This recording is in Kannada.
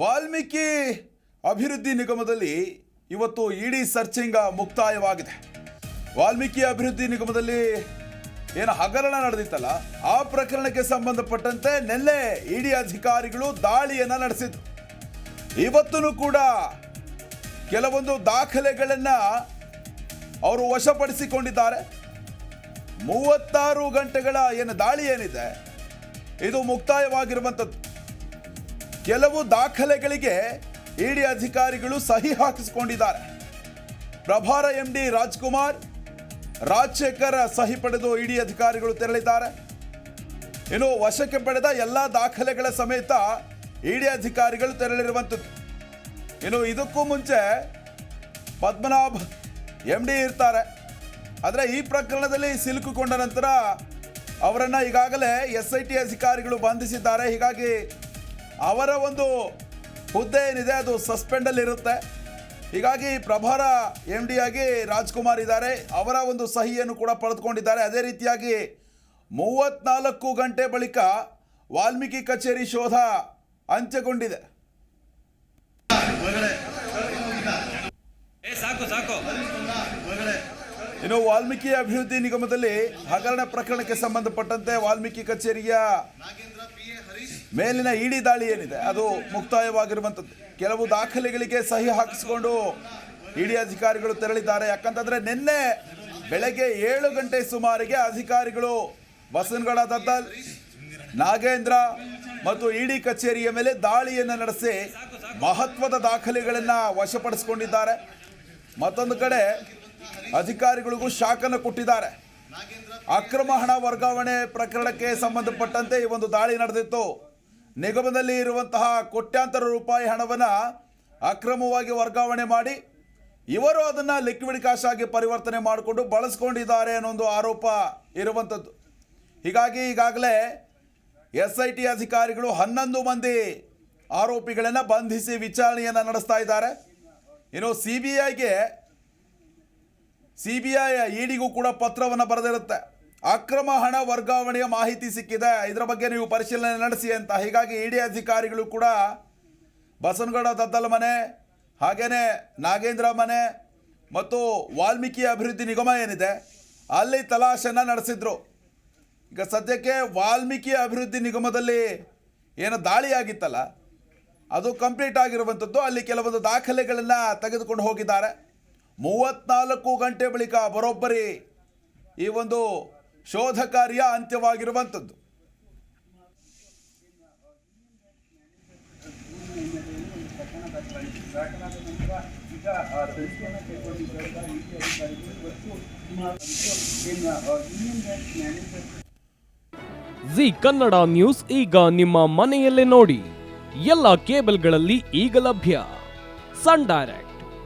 ವಾಲ್ಮೀಕಿ ಅಭಿವೃದ್ಧಿ ನಿಗಮದಲ್ಲಿ ಇವತ್ತು ಇಡಿ ಸರ್ಚಿಂಗ್ ಮುಕ್ತಾಯವಾಗಿದೆ. ವಾಲ್ಮೀಕಿ ಅಭಿವೃದ್ಧಿ ನಿಗಮದಲ್ಲಿ ಏನು ಹಗರಣ ನಡೆದಿತ್ತಲ್ಲ, ಆ ಪ್ರಕರಣಕ್ಕೆ ಸಂಬಂಧಪಟ್ಟಂತೆ ನಿನ್ನೆ ಇಡಿ ಅಧಿಕಾರಿಗಳು ದಾಳಿಯನ್ನು ನಡೆಸಿದ್ರು. ಇವತ್ತೂ ಕೂಡ ಕೆಲವೊಂದು ದಾಖಲೆಗಳನ್ನು ಅವರು ವಶಪಡಿಸಿಕೊಂಡಿದ್ದಾರೆ. ಮೂವತ್ತಾರು ಗಂಟೆಗಳ ಏನು ದಾಳಿ ಏನಿದೆ, ಇದು ಮುಕ್ತಾಯವಾಗಿರುವಂಥದ್ದು ಕೆಲವು ದಾಖಲೆಗಳಿಗೆ ಇಡಿ ಅಧಿಕಾರಿಗಳು ಸಹಿ ಹಾಕಿಸಿಕೊಂಡಿದ್ದಾರೆ. ಪ್ರಭಾರ ಎಂ ಡಿ ರಾಜ್ಕುಮಾರ್, ರಾಜಶೇಖರ್ ಸಹಿ ಪಡೆದು ಇಡಿ ಅಧಿಕಾರಿಗಳು ತೆರಳಿದ್ದಾರೆ. ಇನ್ನು ವಶಕ್ಕೆ ಪಡೆದ ಎಲ್ಲ ದಾಖಲೆಗಳ ಸಮೇತ ಇಡಿ ಅಧಿಕಾರಿಗಳು ತೆರಳಿರುವಂಥದ್ದು. ಇನ್ನು ಇದಕ್ಕೂ ಮುಂಚೆ ಪದ್ಮನಾಭ್ ಎಂ ಡಿ ಇರ್ತಾರೆ. ಆದರೆ ಈ ಪ್ರಕರಣದಲ್ಲಿ ಸಿಲುಕಿಕೊಂಡ ನಂತರ ಅವರನ್ನು ಈಗಾಗಲೇ ಎಸ್ ಐ ಟಿ ಅಧಿಕಾರಿಗಳು ಬಂಧಿಸಿದ್ದಾರೆ. ಹೀಗಾಗಿ ಅವರ ಒಂದು ಹುದ್ದೆ ಏನಿದೆ, ಅದು ಸಸ್ಪೆಂಡಲ್ಲಿ ಇರುತ್ತೆ. ಹೀಗಾಗಿ ಪ್ರಭಾರ ಎಂ ಡಿ ಆಗಿ ರಾಜ್ಕುಮಾರ್ ಇದ್ದಾರೆ. ಅವರ ಒಂದು ಸಹಿಯನ್ನು ಕೂಡ ಪಡೆದುಕೊಂಡಿದ್ದಾರೆ. ಅದೇ ರೀತಿಯಾಗಿ ಮೂವತ್ನಾಲ್ಕು ಗಂಟೆ ಬಳಿಕ ವಾಲ್ಮೀಕಿ ಕಚೇರಿ ಶೋಧ ಅಂತ್ಯಗೊಂಡಿದೆ. ಇನ್ನು ವಾಲ್ಮೀಕಿ ಅಭಿವೃದ್ಧಿ ನಿಗಮದಲ್ಲಿ ಹಗರಣ ಪ್ರಕರಣಕ್ಕೆ ಸಂಬಂಧಪಟ್ಟಂತೆ ವಾಲ್ಮೀಕಿ ಕಚೇರಿಯ ಮೇಲಿನ ಇಡಿ ದಾಳಿ ಏನಿದೆ, ಅದು ಮುಕ್ತಾಯವಾಗಿರುವಂಥದ್ದು. ಕೆಲವು ದಾಖಲೆಗಳಿಗೆ ಸಹಿ ಹಾಕಿಸಿಕೊಂಡು ಇಡಿ ಅಧಿಕಾರಿಗಳು ತೆರಳಿದ್ದಾರೆ. ಯಾಕಂತಂದ್ರೆ ನಿನ್ನೆ ಬೆಳಗ್ಗೆ ಏಳು ಗಂಟೆ ಸುಮಾರಿಗೆ ಅಧಿಕಾರಿಗಳು ಬಸವನಗೌಡ ದತ್ತಲ್, ನಾಗೇಂದ್ರ ಮತ್ತು ಇಡಿ ಕಚೇರಿಯ ಮೇಲೆ ದಾಳಿಯನ್ನು ನಡೆಸಿ ಮಹತ್ವದ ದಾಖಲೆಗಳನ್ನು ವಶಪಡಿಸಿಕೊಂಡಿದ್ದಾರೆ. ಮತ್ತೊಂದು ಕಡೆ ಅಧಿಕಾರಿಗಳಿಗೂ ಶಾಕನ್ನು ಕೊಟ್ಟಿದ್ದಾರೆ. ಅಕ್ರಮ ಹಣ ವರ್ಗಾವಣೆ ಪ್ರಕರಣಕ್ಕೆ ಸಂಬಂಧಪಟ್ಟಂತೆ ಈ ಒಂದು ದಾಳಿ ನಡೆದಿತ್ತು. ನಿಗಮದಲ್ಲಿ ಇರುವಂತಹ ಕೋಟ್ಯಾಂತರ ರೂಪಾಯಿ ಹಣವನ್ನು ಅಕ್ರಮವಾಗಿ ವರ್ಗಾವಣೆ ಮಾಡಿ, ಇವರು ಅದನ್ನು ಲಿಕ್ವಿಡ್ ಕ್ಯಾಶ್ ಆಗಿ ಪರಿವರ್ತನೆ ಮಾಡಿಕೊಂಡು ಬಳಸ್ಕೊಂಡಿದ್ದಾರೆ ಅನ್ನೋ ಒಂದು ಆರೋಪ ಇರುವಂಥದ್ದು. ಹೀಗಾಗಿ ಈಗಾಗಲೇ ಎಸ್ ಐ ಟಿ ಅಧಿಕಾರಿಗಳು ಹನ್ನೊಂದು ಮಂದಿ ಆರೋಪಿಗಳನ್ನು ಬಂಧಿಸಿ ವಿಚಾರಣೆಯನ್ನು ನಡೆಸ್ತಾ ಇದ್ದಾರೆ. ಇನ್ನು ಸಿ ಬಿ ಐಗೆ ಸಿ ಬಿ ಐ ಇಡಿಗೂ ಕೂಡ ಪತ್ರವನ್ನು ಬರೆದಿರುತ್ತೆ. ಅಕ್ರಮ ಹಣ ವರ್ಗಾವಣೆಯ ಮಾಹಿತಿ ಸಿಕ್ಕಿದೆ. ಇದರ ಬಗ್ಗೆ ನೀವು ಪರಿಶೀಲನೆ ನಡೆಸಿ ಅಂತ. ಹೀಗಾಗಿ ಇಡಿ ಅಧಿಕಾರಿಗಳು ಕೂಡ ಬಸವನಗೌಡ ದದ್ದಲ ಮನೆ, ಹಾಗೇನೆ ನಾಗೇಂದ್ರ ಮನೆ ಮತ್ತು ವಾಲ್ಮೀಕಿ ಅಭಿವೃದ್ಧಿ ನಿಗಮ ಏನಿದೆ, ಅಲ್ಲಿ ತಲಾಶನ್ನು ನಡೆಸಿದ್ರು. ಈಗ ಸದ್ಯಕ್ಕೆ ವಾಲ್ಮೀಕಿ ಅಭಿವೃದ್ಧಿ ನಿಗಮದಲ್ಲಿ ಏನು ದಾಳಿಯಾಗಿತ್ತಲ್ಲ, ಅದು ಕಂಪ್ಲೀಟ್ ಆಗಿರುವಂಥದ್ದು. ಅಲ್ಲಿ ಕೆಲವೊಂದು ದಾಖಲೆಗಳನ್ನು ತೆಗೆದುಕೊಂಡು ಹೋಗಿದ್ದಾರೆ. ಮೂವತ್ನಾಲ್ಕು ಗಂಟೆ ಬಳಿಕ ಬರೋಬ್ಬರಿ ಈ ಒಂದು ಶೋಧ ಕಾರ್ಯ ಅಂತ್ಯವಾಗಿರುವಂಥದ್ದು. ಜಿ ಕನ್ನಡ ನ್ಯೂಸ್ ಈಗ ನಿಮ್ಮ ಮನೆಯಲ್ಲೇ ನೋಡಿ. ಎಲ್ಲ ಕೇಬಲ್ಗಳಲ್ಲಿ ಈಗ ಲಭ್ಯ. Sun direct.